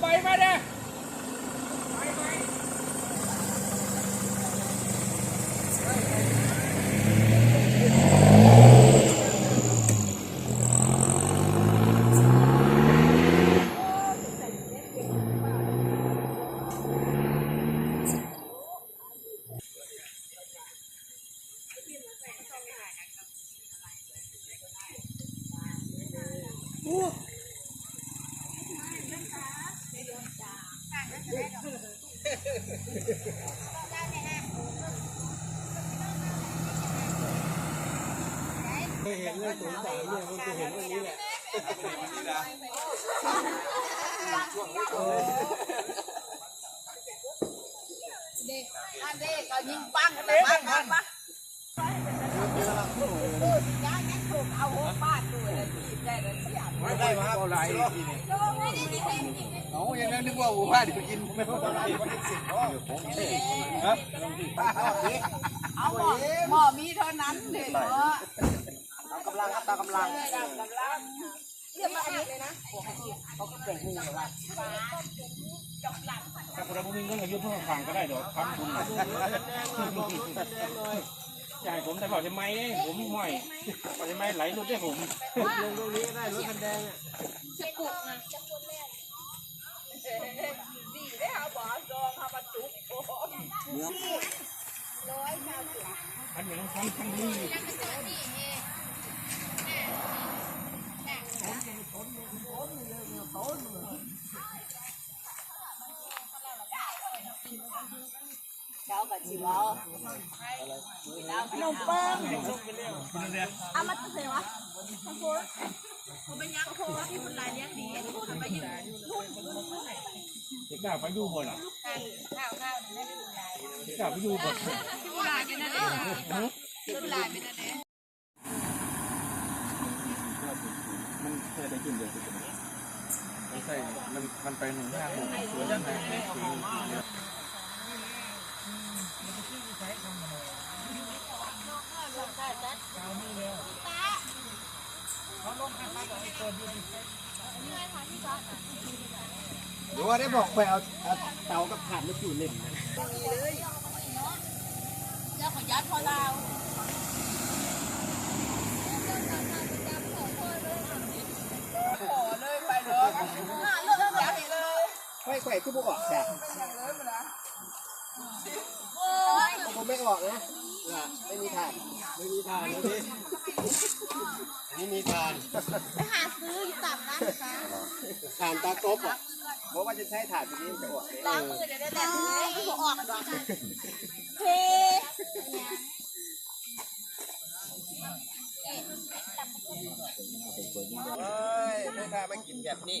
เพิ่งเอาใบมาเด้ เห็นเลื่อันเด็กก็ยิงปังกันเลยปังปังปังย่างยังถูกเอาหัวฟาดด้วยเลยทีบได้เลยเสียบ ไม่ได้มาเอาไรเอาอย่างนั้นนึกว่าอูว่าเดี๋ยวกินไม่ต้องอะไรครับเอาหมอหมอมีเท่านั้นเด็กเนาะตามกำลังครับตามกำลังเรียกมาอันนี้เลยนะถ้าพระพุทธเจ้าอายุเพิ่มฟังก็ได้เดี๋ยวทำบุญ ใช่ผมแต่บอกจะไม่ผมห่วยบอกจะไม่ไหลรถได้ผมดีได้เอาบ่อจองเอามาจุกโอ้อันอย่างทำทำดีเจ้ากับจีบเอา ขนมเปิ้งเอามาตั้งแต่วะข้าวโพดผมเป็นยังโพดที่คุณลายเลี้ยงดีพูดไปยืนเด็กกล้าไปอยู่บ่ล่ะข้าวข้าวนี่ไม่เป็นไรเด็กกล้าไปอยู่บ่ที่คุณลายอยู่นั่นเองที่คุณลายเป็นนั่นเองมันเคยได้กินเดียวกันไม่ใช่มันมันไปหนึ่งห้าหกศูนย์ไหน หรือว่าได้บอกไปเอาเอาเตากับถ่านมาจุ่เล่นนะเจ้าของยัดพอเราไฟไข่ที่พวกออกจ้ะผมไม่ออกนะน่ะไม่มีถ่าน ไม่มีถ่านนะพี่นี่มีถ่านไปหาซื้ออยู่ตามร้านค้าถ่านตากบอะเพราะว่าจะใช้ถ่านตัวนี้จะออกเลยล้างมือเดี๋ยวได้แต่ไม่ออกหรอกเทเฮ้ยไม่กล้ามากินแบบนี้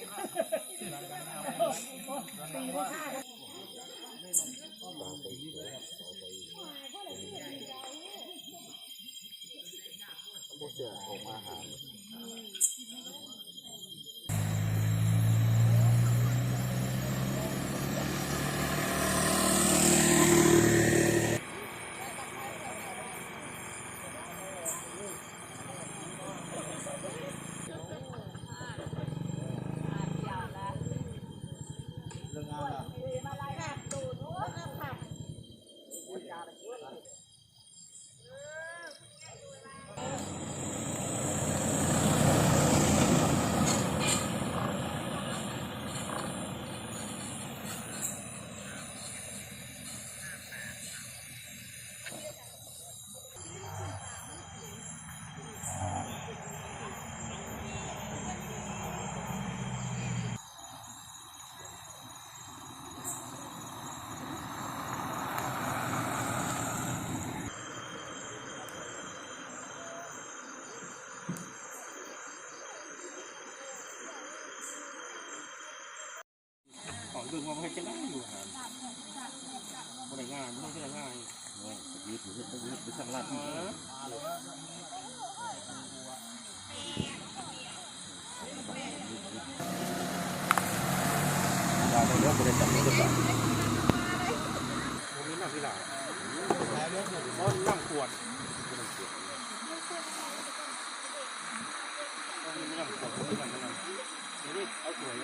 Đèn. ดึงมาให้จะได้อยู่ครับบริงานไม่ใช่ง่ายยืดยืดยืดไปข้างล่างเออเราไปยกบริษัทนี้ดีกว่า ผมมีน้ำที่หลังเพราะน้ำขวดมีน้ำขวดมีน้ำอะไรนี่เอาสวย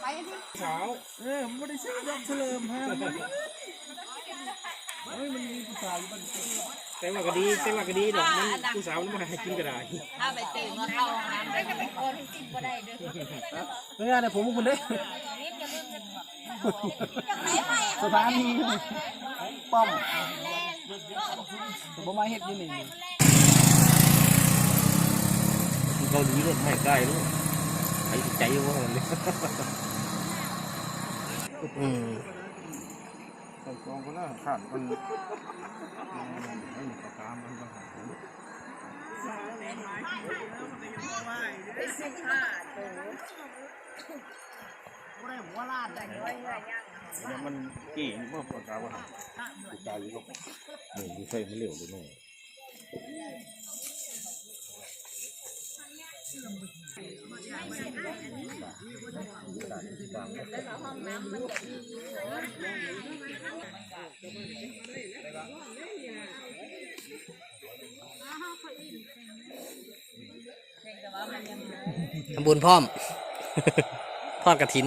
ไปที่ สาว เออมันไม่ได้ใช่อยอมเฉลิมฮะเฮ้ยมันมีผู้สาวอยู่บ้านแต่ว่าก็ดีแต่ว่าก็ดีดอกมันผู้สาวมันมาให้กินก็ได้ถ้าไปตื่นมาเข้าห้องน้ำได้จะไปโอนกินก็ได้เด้อเมื่อเนี่ยผมคุณเด้สถานีป้อมผมมาเฮ็ดนี่นี่เกาหลีรถไม่ใกล้ลูกไอ้ใจว่ามันเลย อืมใส่กองก็น่าขาดมันไอ้หนูตามมันก็หาไปสิบห้าตัวไม่ได้หัวลาแต่ก็ยังยังแล้วมันเก่งมากกว่าการว่ากูตายอยู่กับหนึ่งกูใส่ไม่เหลวเลยแม่ ทำบุญพร้อม ทอดกระถิน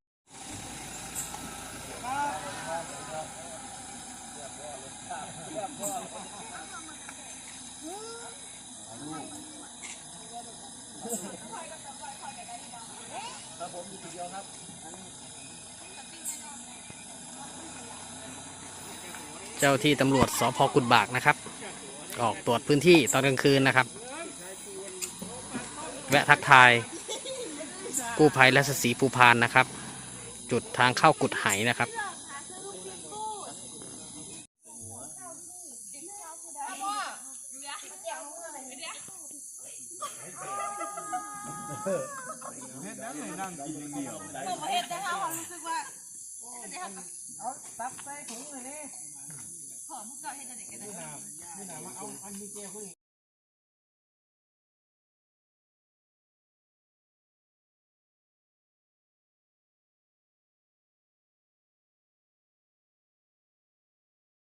เจ้าที่ตำรวจสพกุดบากนะครับ ออกตรวจพื้นที่ตอนกลางคืนนะครับ แวะทักทาย กู้ภัยและสสีภูพานนะครับ จุดทางเข้ากุดไหนะครับ ผมเห็นนะคะความรู้สึกว่า เอาตับใส่ถุงเลยนี่ขอมุกเกาะให้เด็กกันเลย